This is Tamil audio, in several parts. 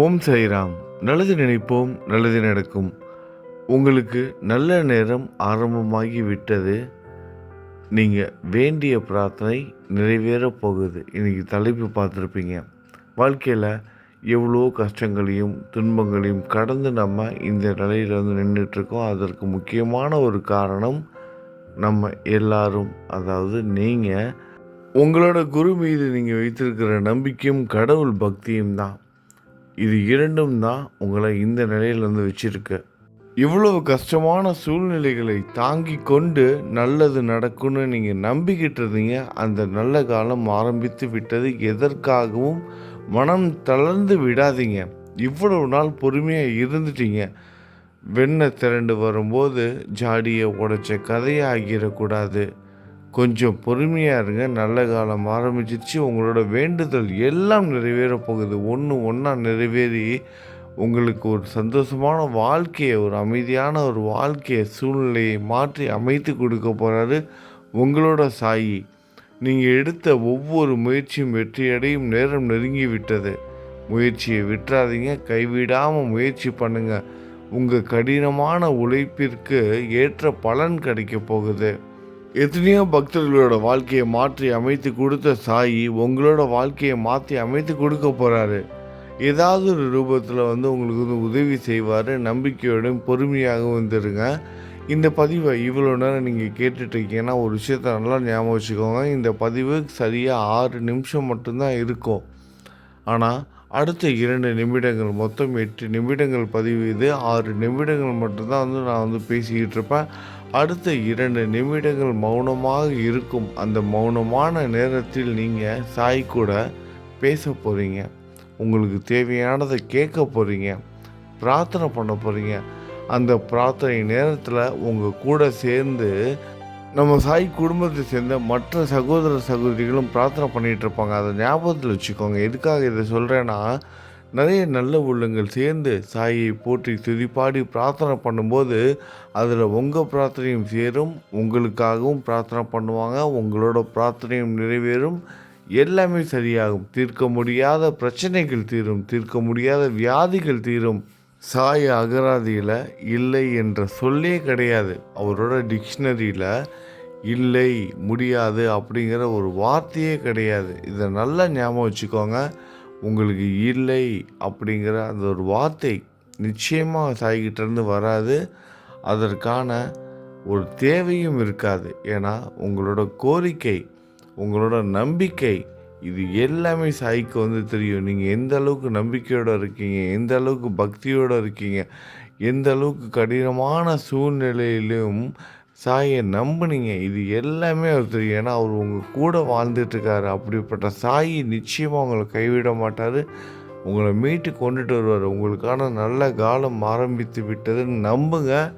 ஓம் சைராம் நல்லது நினைப்போம் நல்லது நடக்கும். உங்களுக்கு நல்ல நேரம் ஆரம்பமாகி விட்டது நீங்கள் வேண்டிய பிரார்த்தனை நிறைவேறப் போகுது. இன்றைக்கி தலைப்பு பார்த்துருப்பீங்க. வாழ்க்கையில் எவ்வளோ கஷ்டங்களையும் துன்பங்களையும் கடந்து நம்ம இந்த நிலையில் வந்து நின்றுட்டுருக்கோம் அதற்கு முக்கியமான ஒரு காரணம் நம்ம எல்லாரும் அதாவது நீங்கள் உங்களோட குரு மீது நீங்கள் வைத்திருக்கிற நம்பிக்கையும் கடவுள் பக்தியும் தான். இது இரண்டும் தான் உங்களை இந்த நிலையிலேருந்து வச்சுருக்கு. வச்சிருக்கு இவ்வளவு கஷ்டமான சூழ்நிலைகளை தாங்கி கொண்டு நல்லது நடக்கும்னு நீங்கள் நம்பிக்கிட்டு இருந்தீங்க. அந்த நல்ல காலம் ஆரம்பித்து விட்டது எதற்காகவும் மனம் தளர்ந்து விடாதீங்க. இவ்வளவு நாள் பொறுமையாக இருந்துட்டீங்க. வெண்ணை திரண்டு வரும்போது ஜாடியை உடைச்ச கதையாகிடக்கூடாது. கொஞ்சம் பொறுமையாக இருங்க. நல்ல காலம் ஆரம்பிச்சிருச்சு. உங்களோட வேண்டுதல் எல்லாம் நிறைவேறப் போகுது. ஒன்று ஒன்றா நிறைவேறி உங்களுக்கு ஒரு சந்தோஷமான வாழ்க்கையை ஒரு அமைதியான ஒரு வாழ்க்கையை சூழ்நிலையை மாற்றி அமைத்து கொடுக்க போகிறாரு உங்களோட சாயி. நீங்கள் எடுத்த ஒவ்வொரு முயற்சியும் வெற்றியடையும் நேரம் நெருங்கி விட்டது முயற்சியை விட்டுறாதீங்க. கைவிடாமல் முயற்சி பண்ணுங்கள் உங்கள் கடினமான உழைப்பிற்கு ஏற்ற பலன் கிடைக்க போகுது. எத்தனையோ பக்தர்களோட வாழ்க்கையை மாற்றி அமைத்து கொடுத்த சாயி உங்களோட வாழ்க்கையை மாற்றி அமைத்து கொடுக்க போகிறாரு ஏதாவது ஒரு ரூபத்தில் வந்து உங்களுக்கு வந்து உதவி செய்வார். நம்பிக்கையோடும் பொறுமையாக வந்துடுங்க இந்த பதிவை இவ்வளோ நேரம் நீங்கள் கேட்டுட்ருக்கீங்கன்னா ஒரு விஷயத்த நல்லா ஞாபகம் வச்சுக்கோங்க. இந்த பதிவு சரியாக ஆறு நிமிஷம் மட்டும்தான் இருக்கும். ஆனால் அடுத்த இரண்டு நிமிடங்கள் மொத்தம் எட்டு நிமிடங்கள் பதிவு இது. ஆறு நிமிடங்கள் மட்டும்தான் வந்து நான் வந்து பேசிக்கிட்டு இருப்பேன் அடுத்த இரண்டு நிமிடங்கள் மௌனமாக இருக்கும் அந்த மௌனமான நேரத்தில் நீங்கள் சாய் கூட பேச போகிறீங்க உங்களுக்கு தேவையானதை கேட்க போகிறீங்க பிரார்த்தனை பண்ண போகிறீங்க அந்த பிரார்த்தனை நேரத்தில் உங்கள் கூட சேர்ந்து நம்ம சாய் குடும்பத்தை சேர்ந்த மற்ற சகோதர சகோதரிகளும் பிரார்த்தனை பண்ணிகிட்டு இருப்பாங்க. அதை ஞாபகத்தில் வச்சுக்கோங்க. எதுக்காக இதை சொல்கிறேன்னா நிறைய நல்ல உள்ளங்கள் சேர்ந்து சாயை போற்றி துதிப்பாடி பிரார்த்தனை பண்ணும்போது அதில் உங்கள் பிரார்த்தனையும் சேரும் உங்களுக்காகவும் பிரார்த்தனை பண்ணுவாங்க உங்களோட பிரார்த்தனையும் நிறைவேறும் எல்லாமே சரியாகும். தீர்க்க முடியாத பிரச்சனைகள் தீரும் தீர்க்க முடியாத வியாதிகள் தீரும். சாய் அகராதியில் இல்லை என்ற சொல்லே கிடையாது. அவரோட டிக்ஷனரியில் இல்லை முடியாது அப்படிங்கிற ஒரு வார்த்தையே கிடையாது. இதை நல்லா ஞாபகம் வச்சுக்கோங்க. உங்களுக்கு இல்லை அப்படிங்கிற அந்த ஒரு வார்த்தை நிச்சயமாக சாய்கிட்டேருந்து வராது. அதற்கான ஒரு தேவையும் இருக்காது. ஏன்னா உங்களோட கோரிக்கை உங்களோட நம்பிக்கை இது எல்லாமே சாய்க்கு வந்து தெரியும். நீங்கள் எந்த அளவுக்கு நம்பிக்கையோடு இருக்கீங்க எந்த அளவுக்கு பக்தியோடு இருக்கீங்க எந்த அளவுக்கு கடினமான சூழ்நிலையிலும் சாயை நம்புனீங்க. இது எல்லாமே அவர் தெரியும். ஏன்னா அவர் உங்கள் கூட வாழ்ந்துட்டுருக்காரு. அப்படிப்பட்ட சாயி நிச்சயமாக உங்களை கைவிட மாட்டார். உங்களை மீட்டு கொண்டுட்டு வருவார். உங்களுக்கான நல்ல காலம் ஆரம்பித்து விட்டதுன்னு நம்புங்க.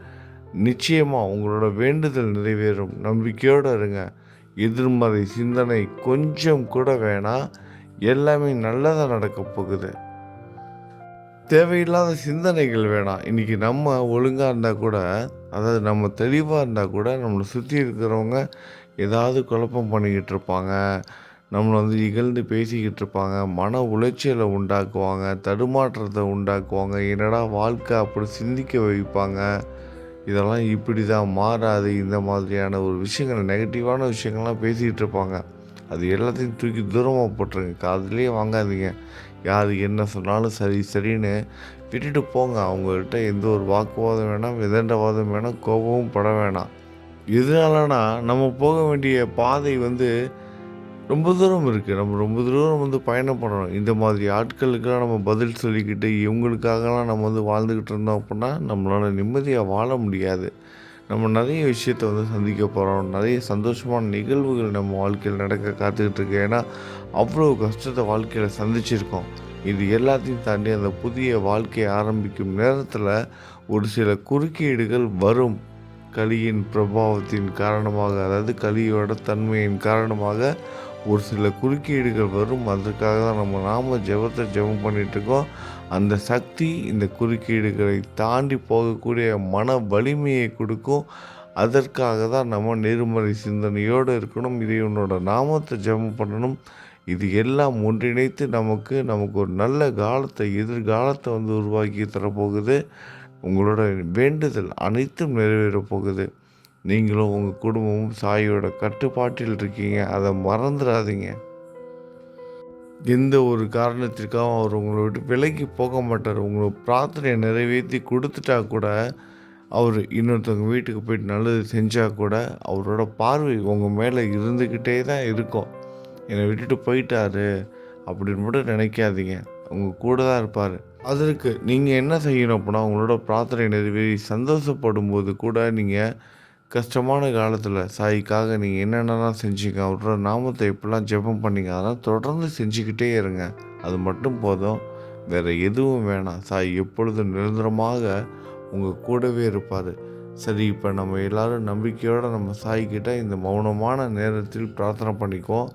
நிச்சயமாக உங்களோட வேண்டுதல் நிறைவேறும். நம்பிக்கையோடு இருங்க. எதிர்மறை சிந்தனை கொஞ்சம் கூட வேணாம். எல்லாமே நல்லதாக நடக்க போகுது. தேவையில்லாத சிந்தனைகள் வேணாம். இன்றைக்கி நம்ம ஒழுங்காக இருந்தால் கூட அதாவது நம்ம தெளிவாக இருந்தால் கூட நம்மளை சுற்றி இருக்கிறவங்க ஏதாவது குழப்பம் பண்ணிக்கிட்டு இருப்பாங்க. நம்மளை வந்து இகழ்ந்து பேசிக்கிட்டு இருப்பாங்க. மன உளைச்சலை உண்டாக்குவாங்க. தடுமாற்றத்தை உண்டாக்குவாங்க. என்னடா வாழ்க்கை அப்படி சிந்திக்க வைப்பாங்க. இதெல்லாம் இப்படி தான் மாறாது. இந்த மாதிரியான ஒரு விஷயங்கள் நெகட்டிவான விஷயங்கள்லாம் பேசிக்கிட்டு இருப்பாங்க. அது எல்லாத்தையும் தூக்கி தூரமாக போட்டுருங்க. காதுலேயே வாங்காதீங்க. யார் என்ன சொன்னாலும் சரி சரின்னு விட்டுட்டு போங்க. அவங்கக்கிட்ட எந்த ஒரு வாக்குவாதம் வேணாம் விதண்டவாதம் வேணாம் கோபமும் பட வேணாம். எதனாலனா நம்ம போக வேண்டிய பாதை வந்து ரொம்ப தூரம் இருக்குது நம்ம ரொம்ப தூரம் வந்து பயணம் பண்ணணும். இந்த மாதிரி ஆட்களுக்கெல்லாம் நம்ம பதில் சொல்லிக்கிட்டு இவங்களுக்காகலாம் நம்ம வந்து வாழ்ந்துக்கிட்டு இருந்தோம் அப்படின்னா நம்மளால் நிம்மதியாக வாழ முடியாது. நம்ம நிறைய விஷயத்தை வந்து சந்திக்க போகிறோம் நிறைய சந்தோஷமான நிகழ்வுகள் நம்ம வாழ்க்கையில் நடக்க காத்துக்கிட்டு இருக்கு. ஏன்னா அவ்வளோ கஷ்டத்தை வாழ்க்கையில் சந்திச்சிருக்கோம். இது எல்லாத்தையும் தாண்டி அந்த புதிய வாழ்க்கையை ஆரம்பிக்கும் நேரத்தில் ஒரு சில குறுக்கீடுகள் வரும். கலியின் பிரபாவத்தின் காரணமாக அதாவது கலியோட தன்மையின் காரணமாக ஒரு சில குறுக்கீடுகள் வரும். அதற்காக தான் நம்ம நாம ஜெபத்தை ஜெபம் பண்ணிகிட்ருக்கோம் அந்த சக்தி இந்த குறுக்கீடுகளை தாண்டி போகக்கூடிய மன வலிமையை கொடுக்கும். அதற்காக தான் நம்ம நேர்மறை சிந்தனையோடு இருக்கணும். இறைவனோட நாமத்தை ஜெபம் பண்ணணும். இது எல்லாம் ஒன்றிணைத்து நமக்கு நமக்கு ஒரு நல்ல காலத்தை எதிர்காலத்தை வந்து உருவாக்கி தரப்போகுது. உங்களோட வேண்டுதல் அனைத்தும் நிறைவேறப் போகுது. நீங்களும் உங்கள் குடும்பமும் சாயோட கட்டுப்பாட்டில் இருக்கீங்க. அதை மறந்துடாதீங்க. எந்த ஒரு காரணத்திற்காகவும் அவர் உங்களை விட்டு விலகி போக மாட்டார். உங்களை பிரார்த்தனையை நிறைவேற்றி கொடுத்துட்டா கூட அவர் இன்னொருத்தவங்க வீட்டுக்கு போயிட்டு நல்லது செஞ்சால் கூட அவரோட பார்வை உங்கள் மேலே இருந்துக்கிட்டே தான் இருக்கும். என்னை விட்டுட்டு போயிட்டாரு அப்படின்னு மட்டும் நினைக்காதீங்க. உங்கள் கூட தான் இருப்பார். அதற்கு நீங்கள் என்ன செய்யணும் அப்படின்னா உங்களோட பிரார்த்தனை நிறைவேறி சந்தோஷப்படும் போது கூட நீங்கள் கஷ்டமான காலத்தில் சாய்க்காக நீங்கள் என்னென்னலாம் செஞ்சீங்க அவரோட நாமத்தை எப்படிலாம் ஜெபம் பண்ணீங்க அதெல்லாம் தொடர்ந்து செஞ்சுக்கிட்டே இருங்க. அது மட்டும் போதும். வேறு எதுவும் வேணாம். சாய் எப்பொழுதும் நிரந்தரமாக உங்கள் கூடவே இருப்பார். சரி இப்போ நம்ம எல்லோரும் நம்பிக்கையோடு நம்ம சாய்கிட்ட இந்த மௌனமான நேரத்தில் பிரார்த்தனை பண்ணிக்குவோம்.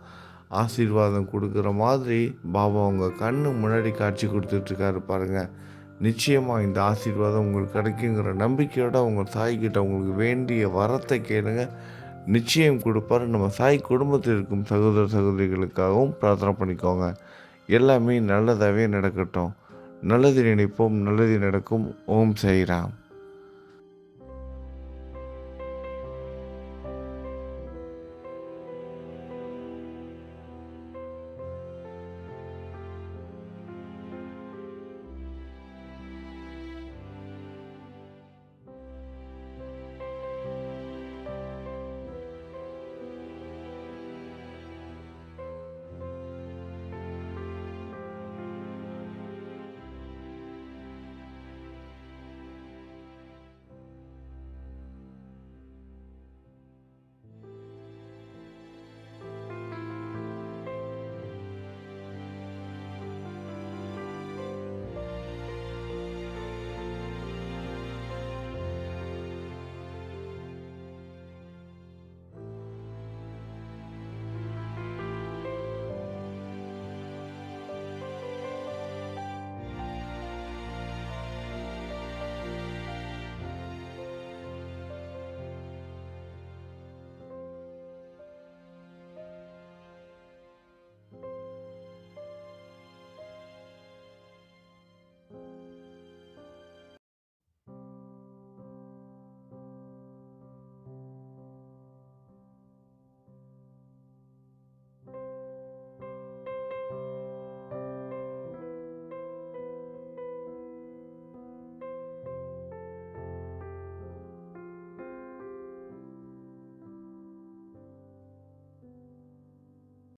ஆசீர்வாதம் கொடுக்குற மாதிரி பாபா உங்கள் கண்ணு முன்னாடி காட்சி கொடுத்துட்ருக்காரு பாருங்கள் நிச்சயமாக இந்த ஆசீர்வாதம் உங்களுக்கு கிடைக்குங்கிற நம்பிக்கையோட உங்கள் சாய்கிட்ட உங்களுக்கு வேண்டிய வரத்தை கேளுங்க. நிச்சயம் கொடுப்பாரு. நம்ம சாய் குடும்பத்தில் இருக்கும் சகோதர சகோதரிகளுக்காகவும் பிரார்த்தனை பண்ணிக்கோங்க. எல்லாமே நல்லதாகவே நடக்கட்டும். நல்லது நினைப்போம். நல்லது நடக்கும். ஓம் சாய்ராம்